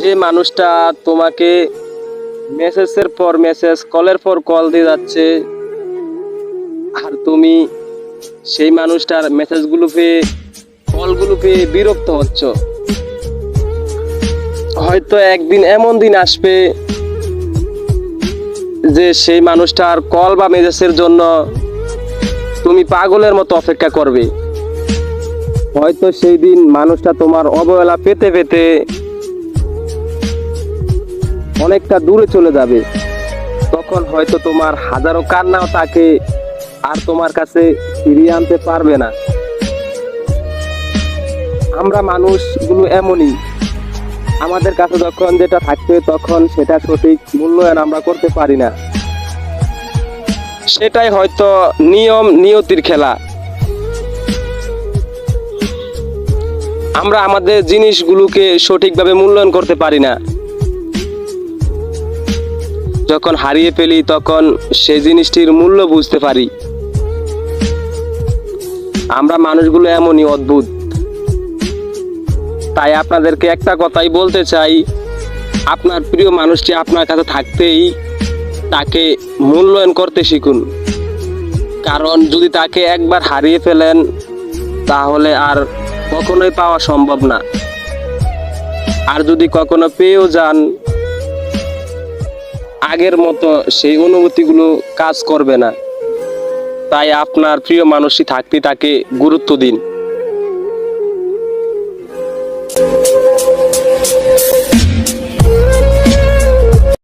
যে মানুষটা তোমাকে মেসেজের পর মেসেজ কলের পর কল দিয়ে যাচ্ছে, আর তুমি সেই মানুষটার মেসেজগুলো পেয়ে কলগুলো পেয়ে বিরক্ত হচ্ছ। হয়তো একদিন এমন দিন আসবে যে সেই মানুষটার কল বা মেসেজের জন্য তুমি পাগলের মতো অপেক্ষা করবে। হয়তো সেই দিন মানুষটা তোমার অবহেলা পেতে পেতে অনেকটা দূরে চলে যাবে। তখন হয়তো তোমার হাজারো কান্নাও তাকে আর তোমার কাছে ফিরিয়ে আনতে পারবে না। আমরা মানুষগুলো এমনই। আমাদের কাছে যখন যেটা থাকবে, তখন সেটা সঠিক মূল্যায়ন আমরা করতে পারি না। সেটাই হয়তো নিয়ম নিয়তির খেলা। আমরা আমাদের জিনিসগুলোকে সঠিকভাবে মূল্যায়ন করতে পারি না। যখন হারিয়ে ফেলি, তখন সেই জিনিসটির মূল্য বুঝতে পারি। আমরা মানুষগুলো এমনই অদ্ভুত। তাই আপনাদেরকে একটা কথাই বলতে চাই, আপনার প্রিয় মানুষটি আপনার কাছে থাকতেই তাকে মূল্যায়ন করতে শিখুন। কারণ যদি তাকে একবার হারিয়ে ফেলেন, তাহলে আর কখনোই পাওয়া সম্ভব না। আর যদি কখনো পেয়েও যান, আগের মতো সেই অনুভূতিগুলো কাজ করবে না। তাই আপনার প্রিয় মানুষই থাকতে তাকে গুরুত্ব দিন।